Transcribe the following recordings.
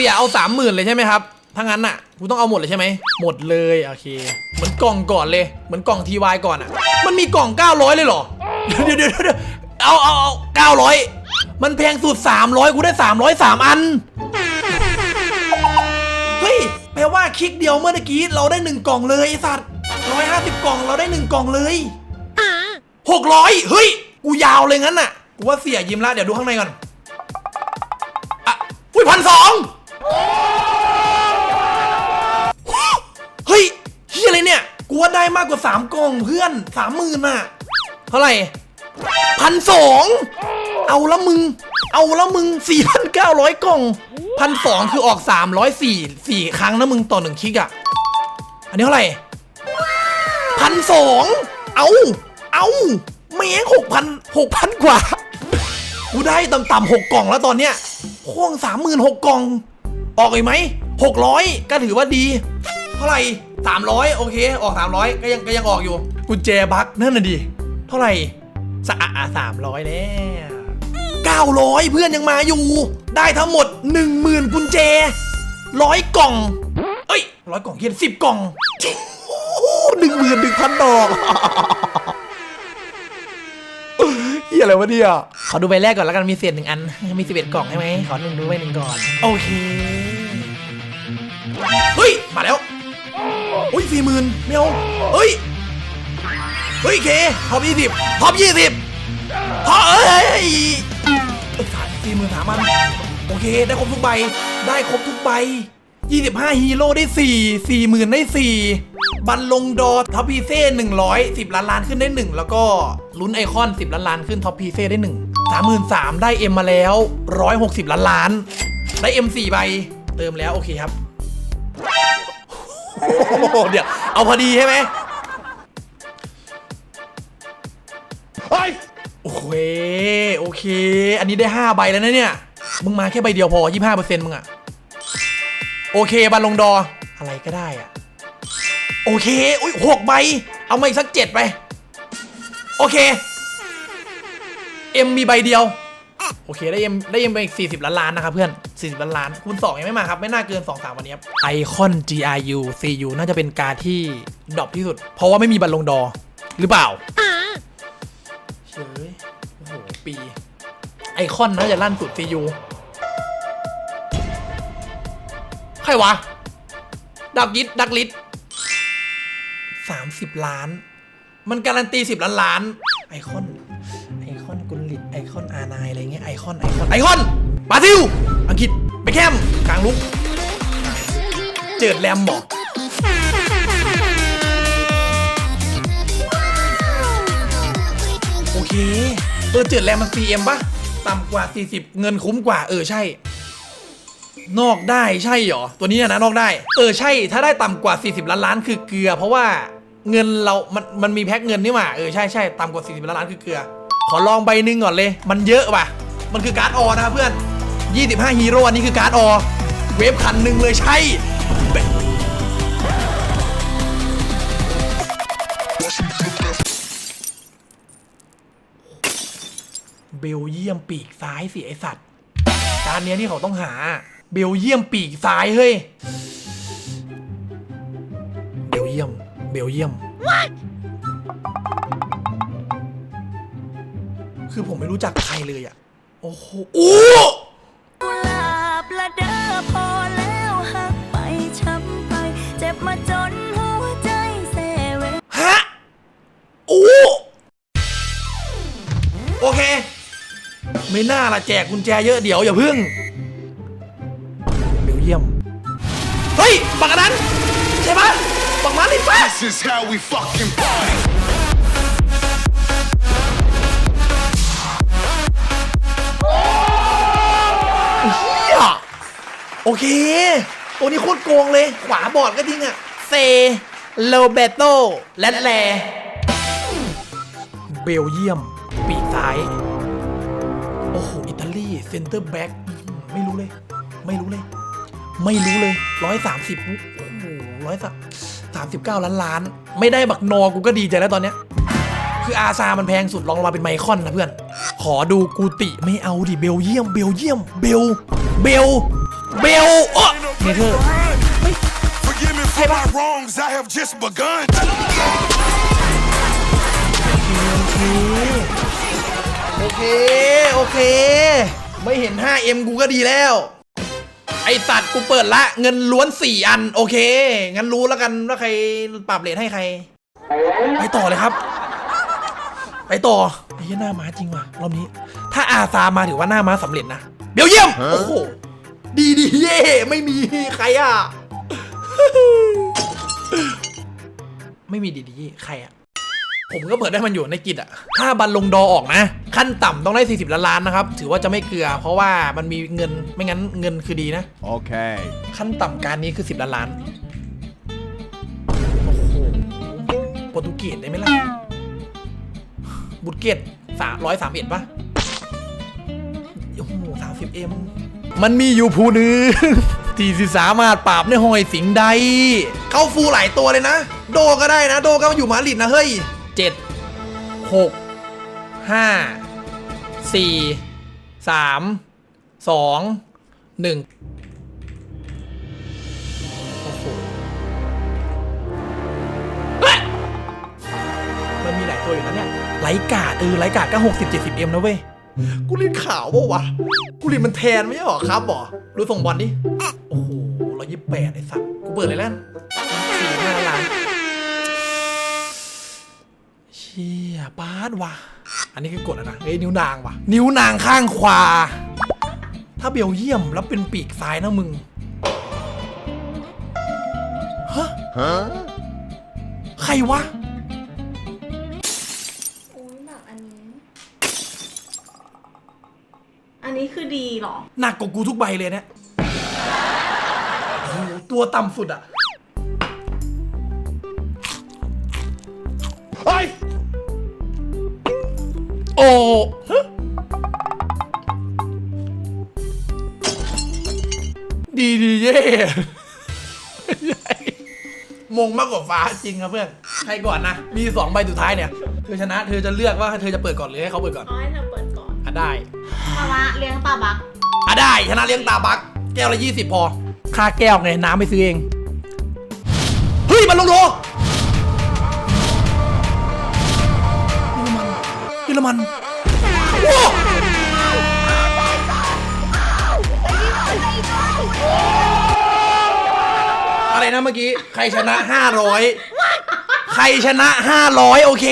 สียเอาสามหมื่นเลยใช่ไหมครับถ้างั้นน่ะกูต้องเอาหมดเลยใช่ไหมหมดเลยโอเค เหมือนกล่องก่อนเลย เหมือนกล่องทีวายก่อนอะ มันมีกล่อง 900 เลยเหรอ เดี๋ยวเดี๋ยวเดี๋ยวเอาเอาเอา900มันแพงสุด 300 กูได้303 อัน เฮ้ย แปลว่าคลิกเดียวเมื่อกี้เราได้หนึ่งกล่องเลยไอ้สัตว์ร้อยห้าสิบกล่องเราได้หนึ่งกล่องเลยหกร้อยเฮ้ย กูยาวเลยงั้นน่ะ กูว่าเสียยิ้มละเดี๋ยวดูข้างในก่อน อะ อุ้ยพันสอง เฮ้ยเฮียอะไรเนี่ยกูว่าได้มากกว่าสามกล่องเพื่อนสามหมื่นอะเท่าไหร่พันสองเอาละมึง เอาละมึงสี่พันเก้าร้อยกล่องพันสองคือออกสามร้อยสี่สี่ครั้งนะมึงต่อหนึ่งคลิกอะอันนี้เท่าไหร่พันสองเอา เอาแม่งหกพันหกพันกว่า กูได้ต่ำๆหกกล่องแล้วตอนเนี้ยพ่วงสามหมื่นหกกล่อง ออกอีกไหมหกร้อยก็ถือว่าดี เท่าไหร่สามร้อยโอเค ออกสามร้อยก็ยังก็ยังออกอยู่ กุญแจบักนั่นน่ะดิ เท่าไหร่สะอะสามร้อยแล้วเก้าร้อยเพื่อนยังมาอยู่ ได้ทั้งหมดหนึ่งหมื่นกุญแจร้อยกล่อง เอ้ยร้อยกล่องเฮียสิบกล่องหนึ่งหมื่นหนึ่งพันดอกเฮียอะไรวะเนี่ย ขอดูใบแรกก่อนแล้วกันมีเศษหนึ่งอัน มีสิบเอ็ดกล่องใช่ไหมขอหนึ่งดูใบหนึ่งก่อน โอเคเฮ้ย มาแล้วอุ้ยสี่หมื่นไม่เอาเฮ้ย เฮ้ยเคท็อปยี่สิบท็อปยี่สิบท็อปเอ้ยสามสี่หมื่นสามพันโอเค ได้ครบทุกใบ ได้ครบทุกใบยี่สิบห้าฮีโร่ได้สี่สี่หมื่นได้สี่บันลงดอท็อปพีเซ่หนึ่งร้อยสิบล้านล้านขึ้นได้หนึ่งแล้วก็ลุ้นไอคอนสิบล้านล้านขึ้นท็อปพีเซ่ได้หนึ่งสามหมื่นสามได้เอ็มมาแล้วร้อยหกสิบล้านล้าน ได้เอ็มสี่ใบ เติมแล้วโอเคครับ โอ้โหเดี๋ยวเอาพอดีใช่ไหมโอเคโอเค อันนี้ได้ 5 ใบแล้วนะเนี่ย มึงมาแค่ใบเดียวพอ 25%มึงอะโอเคบัลลงดอร์อะไรก็ได้อะโอเค อุ้ยหกใบ เอามาอีกสักเจ็ดไป โอเค เอ็มมีใบเดียว โอเค ได้เอ็มได้เอ็มไปอีก40ล้านล้านนะครับเพื่อน 40ล้านล้านคูณ2ยังไม่มาครับ ไม่น่าเกิน 2 3 วันนี้ครับไอคอน GRU CU น่าจะเป็นการที่ดรอปที่สุด เพราะว่าไม่มีบัลลงดอหรือเปล่าเฉยโอ้โห ปี ไอคอนน่าจะลั่นสุดซียูใครวะ ดักยิดดักลิดสามสิบล้าน มันการันตีสิบล้านล้าน ไอคอน ไอคอนกุลลิดไอคอนอาร์ไนอะไรเงี้ย ไอคอน ไอคอน ไอคอนบราซิล อังกฤษไปแคมกลางลุก เจิดแรมบอกโอเคเออเจิดแรงมัน CM ปะต่ำกว่า 40 เงินคุ้มกว่า เออใช่ นอกได้ใช่เหรอ ตัวนี้นะนอกได้ เออใช่ ถ้าได้ต่ำกว่า 40 ล้านล้านคือเกลือ เพราะว่าเงินเรา มัน มันมีแพ็คเงินนี่หว่าเออใช่ใช่ต่ำกว่า 40 ล้านล้านคือเกลือ ขอลองใบหนึ่งก่อนเลย มันเยอะป่ะ มันคือการ์ดออนะครับเพื่อน 25 ฮีโร่อันนี้คือการ์ดออเวฟคันหนึ่งเลยใช่เบเบลเยียมปีกซ้ายสิไอสัตว์ การเนี้ยที่เขาต้องหา เบลเยียมปีกซ้ายเฮ้ย เบลเยียม เบลเยียมคือผมไม่รู้จักใครเลยอะ โอ้โหโอ้ ไม่น่าละแจกกุญแจเยอะเดี๋ยวอย่าพึ่งเบลเยียม เฮ้ยบักอันนั้น ใช่ปะบักมาลินปะ This is how we fucking party. เฮียโอเค ตัวนี้โคตรโกงเลย ขวาบอดก็จริงอะเซโลเบโตและแล เบลเยียม ปีกซ้ายโอ้โหอิตาลี เซนเตอร์แบ็กไม่รู้เลย ไม่รู้เลย ไม่รู้เลยร้อยสามสิบโอ้โหร้อยสามสิบเก้าล้านล้าน ไม่ได้บักนอกูก็ดีใจแล้วตอนเนี้ย คืออาซามันแพงสุดลองลงมาเป็นไมคอนนะเพื่อน ขอดูกูติไม่เอาดิเบลเยียมเบลเยียมเบลเบลเบลโอ้เนเธอร์ Forgive me for my wrongs, I have just begun. โอเค โอเค ไม่เห็น 5M กูก็ดีแล้ว ไอสัตว์กูเปิดละเงินล้วน 4 อัน โอเค งั้นรู้แล้วกันว่าใครปรับเลทให้ใคร ไปต่อเลยครับ ไปต่อไอ้เหี้ยหน้าม้าจริงว่ะรอบนี้ ถ้าอาซามาถือว่าหน้าม้าสำเร็จนะเบลเยี่ยมโอ้โหดีดีเย่ไม่มีใครอะ ไม่มีดีดีเย่ใครอะ ผมก็เปิดได้มันอยู่ในกิจอะถ้าบันลงดอออกนะ ขั้นต่ำต้องได้ 40ล้านล้านนะครับ ถือว่าจะไม่เกลือ เพราะว่ามันมีเงินไม่งั้นเงินคือดีนะ Okay. ขั้นต่ำการนี้คือ 10ล้านล้านโอ้โหโปรตุเกสได้ไหมล่ะบุตเกตสามร้อยสามเอ็ดป่ะโอ้โหสามสิบเอ็มมันมีอยู่ผู้หนึงที่สิสามารถปราบในหอยสิงใด เข้าฟูหลายตัวเลยนะ โดก็ได้นะ โดก็อยู่มาดริดนะเฮ้ย เจ็ดหกห้าสี่สามสองหนึ่งโอ้โหมันมีหลายตัวอยู่นะเนี่ยไลกาดเออไลกาดก็หกสิบเจ็ดสิบเอ็มนะเว้ย กูเรีนข่าวปะวะ กูเรีนมันแทนไม่ใช่หรอครับบอดูส่งบอลดิ โอ้โหร้อยยี่สิบแปดไอ้สัตว์ กูเปิดเลยแล้วสี่ห้าล้าน ชี่ยปาดว่ะ อันนี้คือกดแล้วนะเฮ้ยนิ้วนางว่ะ นิ้วนางข้างขวา ถ้าเบลเยี่ยมแล้วเป็นปีกซ้ายนะมึง ฮะ ใครวะ โอ้ยแบบอันนี้ อันนี้คือดีเหรอ หนักกว่ากูทุกใบเลยเนี่ยโอ้โหตัวต่ำสุดอะ โอ้ฮะดีดีเย่มงมากกว่าฟ้าจริงครับเพื่อน ใครก่อนนะ มีสองใบสุดท้ายเนี่ย เธอชนะ เธอจะเลือกว่าเธอจะเปิดก่อนหรือให้เขาเปิดก่อนเอาให้เธอเปิดก่อนอะได้ ภาวะเลี้ยงตาบักอะได้ ชนะเลี้ยงตาบัก แก้วละยี่สิบพอ ค่าแก้วไง น้ำไปซื้อเอง เฮ้ย มันลงโล ยอรมันเยอรมันโอ้อะไรนะเมื่อกี้ ใครชนะห้าร้อยใครชนะห้าร้อยโอเค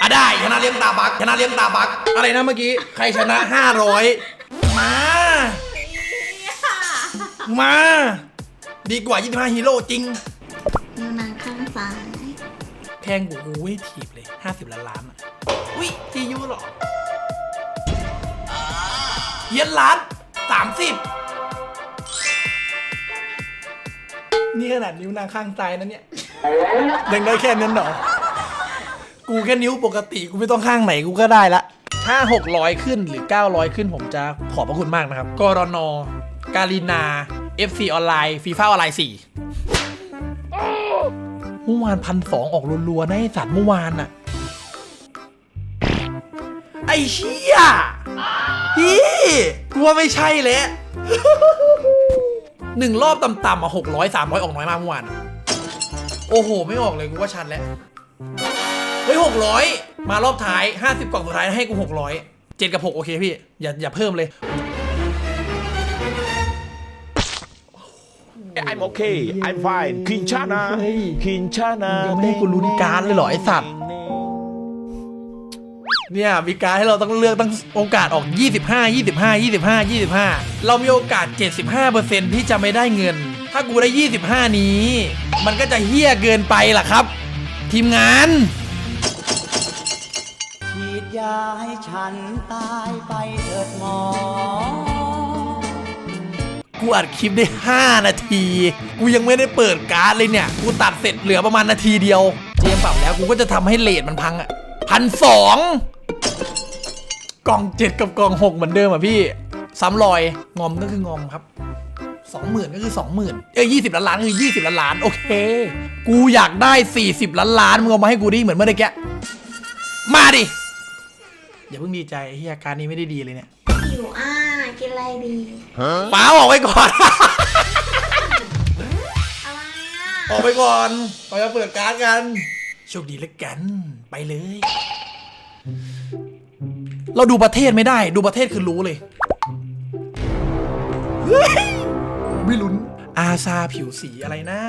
อะได้ชนะเลี้ยงตาบักชนะเลี้ยงตาบัก อะไรนะเมื่อกี้ ใครชนะห้าร้อยมา มา ดีกว่า 25 ฮีโร่จริง นิ้วนางข้างซ้าย แพงกว่ากูให้ถีบเลย 50 ล้านล้านอะ วิจียูหรอเย็นล้าน30นี่ขนาดนิ้วนางข้างซ้ายนะเนี่ยยังได้แค่นั้นเหรอ กูแค่นิ้วปกติกูไม่ต้องข้างไหนกูก็ได้ละถ้า 600 ขึ้นหรือ 900 ขึ้นผมจะขอบพระคุณมากนะครับ กรนการินา FC ออนไลน์ฟีฟ่าออนไลน์4เมื่อวานพันสองออกรัวๆนะไอสัตว์เมื่อวานอะ อเชี่ยพี่กลัวไม่ใช่แล้วหนึ่งรอบต่ำๆอะหกร้อยสามร้อยออกน้อยมากเมื่อวานอะโอ้โห ไม่ออกเลยกูว่าชันแล้ว เฮ้ยหกร้อยมารอบท้ายห้าสิบกล่องสุดท้ายให้กูหกร้อยเจ็ดกับหกโอเคพี่ อย่าอย่าเพิ่มเลย I'm okay. I'm fine. Kinshana. เฮ้ย Kinshana. ยังไม่ให้กูลุ้นการ์ดเลยเหรอไอ้สัตว์ เนี่ยมีการดให้เราต้องเลือกตั้งโอกาสออก 25 25 25 25 เรามีโอกาส 75%ที่จะไม่ได้เงิน ถ้ากูได้ 25 นี้ มันก็จะเฮี้ยเกินไปล่ะครับ ทีมงานฉีดยาให้ฉันตายไปเถิดหมอ กูอัดคลิปได้ 5 นาที กูยังไม่ได้เปิดการ์ดเลยเนี่ย กูตัดเสร็จเหลือประมาณนาทีเดียวเตรียมปรับแล้วกูก็จะทำให้เลทมันพังอะพันสอง กล่องเจ็ดกับกล่องหกเหมือนเดิมอะพี่ซ้ำรอยงอมก็คืองอมครับสองหมื่นก็คือสองหมื่นเอ้ยยี่สิบล้านล้านก็คือยี่สิบล้านล้านโอเค กูอยากได้สี่สิบล้านล้านมึงเอามาให้กูดิเหมือนเมื่อกี้มาดิอย่าเพิ่งดีใจไอ้เฮียการนี้ไม่ได้ดีเลยเนี่ยหิวอะกินอะไรดีฟ้าออกไปก่อนอะไรอะออกไปก่อนเราจะเปิดการ์ดกันโชคดีแล้วกัน ไปเลย เราดูประเทศไม่ได้ ดูประเทศคือรู้เลยเฮ้ยไม่ลุ้น อาซาผิวสีอะไรนะ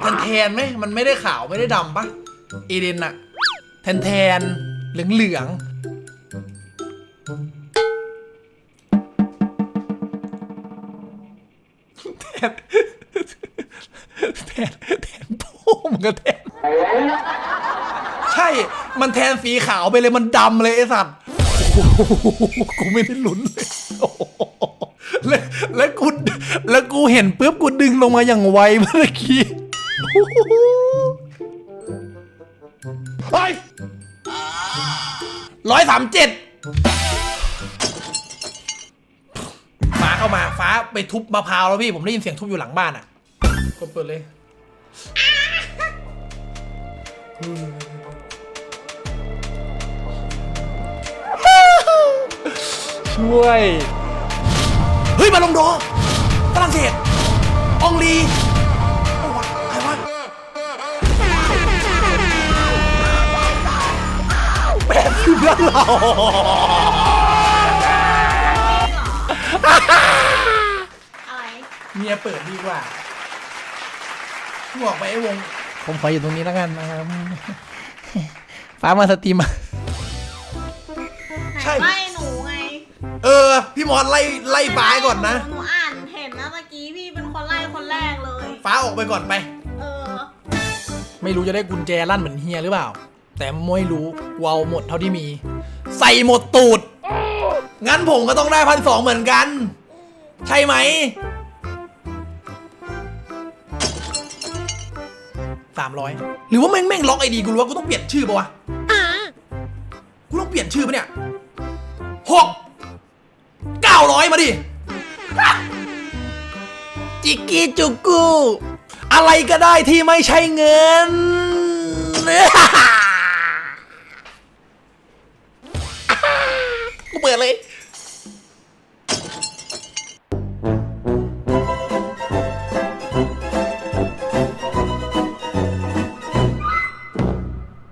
แทนแทนๆไหมมันไม่ได้ขาวไม่ได้ดำปะเอเดนอะแทนแทนเหลืองเหลืองๆแทนแทนแทนโป้มนก็แทน ใช่ มันแทนสีขาวไปเลยมันดำเลยไอสัตว์โอ้โห กูไม่ได้ลุ้นเลยแล้วแล้วกูแล้วกูเห็นปุ๊บกูดึงลงมาอย่างไวเมื่อกี้โอ้โหเฮ้ยร้อยสามเจ็ดฟ้าเข้ามาฟ้าไปทุบมะพร้าวแล้วพี่ผมได้ยินเสียงทุบอยู่หลังบ้านอะกดเปิดเลย ช่วย เฮ้ย มาลงดอฝรั่งเศสอองลีโอ้วะใครวะแปดสิบแล้วเหรออะไรเมียเปิดดีกว่าบอกไปไอ้วง ผมขออยู่ตรงนี้แล้วกันนะครับฟ้ามาสตรีมมาใช่ไล่หนูไง เออ พี่มอสไล่ไล่ฟ้าก่อนนะ หนูอ่านเห็นนะเมื่อกี้พี่เป็นคนไล่คนแรกเลย ฟ้าออกไปก่อนไป เออ ไม่รู้จะได้กุญแจลั่นเหมือนเฮียหรือเปล่า แต่ไม่รู้กูเอาหมดเท่าที่มี ใส่หมดตูด งั้นผมก็ต้องได้พันสองเหมือนกัน ใช่ไหม สามร้อยหรือว่าแม่งแม่งล็อกไอดีกูรู้ว่ากูต้องเปลี่ยนชื่อปะวะ กูต้องเปลี่ยนชื่อปะเนี่ยหก เก้าร้อยมาดิ จิกกี้จุกกู อะไรก็ได้ที่ไม่ใช่เงิน กูเปิดเลย